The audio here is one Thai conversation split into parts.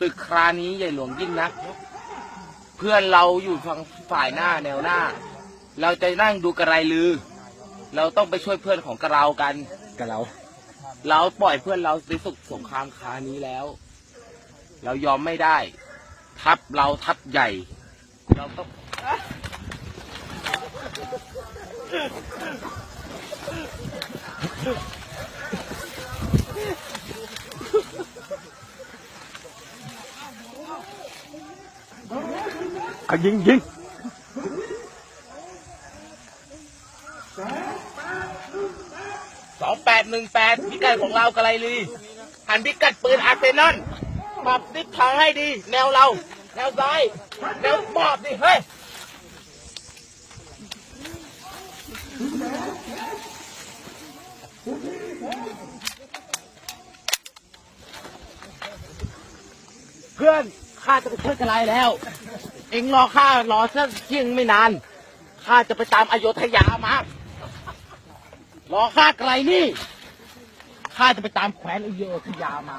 ตึกครานี้ใหญ่หลวงยิ่งนัก เพื่อนเราอยู่ฝั่งฝ่ายหน้าแนวหน้า เราจะนั่งดูกระไรลือ เราต้องไปช่วยเพื่อนของกระเรากันกับเรา เราปล่อยเพื่อนเราไปสุกสงครามครานี้แล้ว เรายอมไม่ได้ ทัพเราทัพใหญ่ เราต้อง เอายิงยิงสองแปดหนึ่งแปดพิกัดของเรากระไรลือหันพิกัดปืนอาร์เซนอลปรับทิศทางให้ดี แนวเรา แนวซ้าย แนวบอบดิเฮ้ยเพื่อน ข้าจะไปช่วยกระไรแล้ว เองรอข้ารอสักเที่ยงไม่นาน ข้าจะไปตามอโยธยามารอข้าไกลนี่ ข้าจะไปตามแขวนอโยธยามา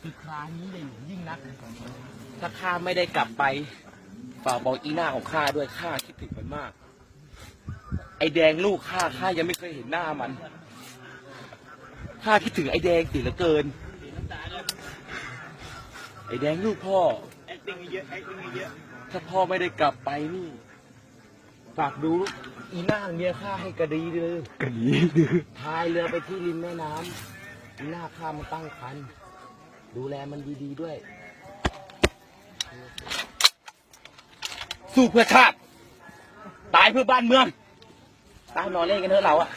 คือครานี้เลยยิ่งนัก ถ้าข้าไม่ได้กลับไป ฝากบอกอีหน้าของข้าด้วยข้าคิดถึงมันมาก ไอแดงลูกข้าข้ายังไม่เคยเห็นหน้ามันข้าคิดถึงไอแดงติเหลือเกิน ไอแดงลูกพ่อถ้าพ่อไม่ได้กลับไปนี่ ฝากดูอีหน้าเมียข้าให้กระดีเลยกระดีดื้อพายเรือไปที่ริมแม่น้ำอีหน้าข้ามันตั้งคันดูแลมันดีๆด้วย สู้เพื่อชาติ ตายเพื่อบ้านเมือง ตายนอนเล่นกันเถอะเราอะ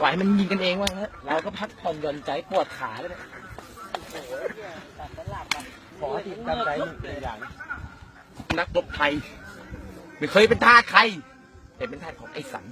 ปล่อยให้มันยิงกันเองว่างั้นเราก็พักผ่อนหย่อนใจปวดขาแล้วเนี่ยขอที่ตั้งใจเป็นอย่างนักรบไทย ไม่เคยเป็นทาสใคร แต่เป็นทาสของไอ้สัน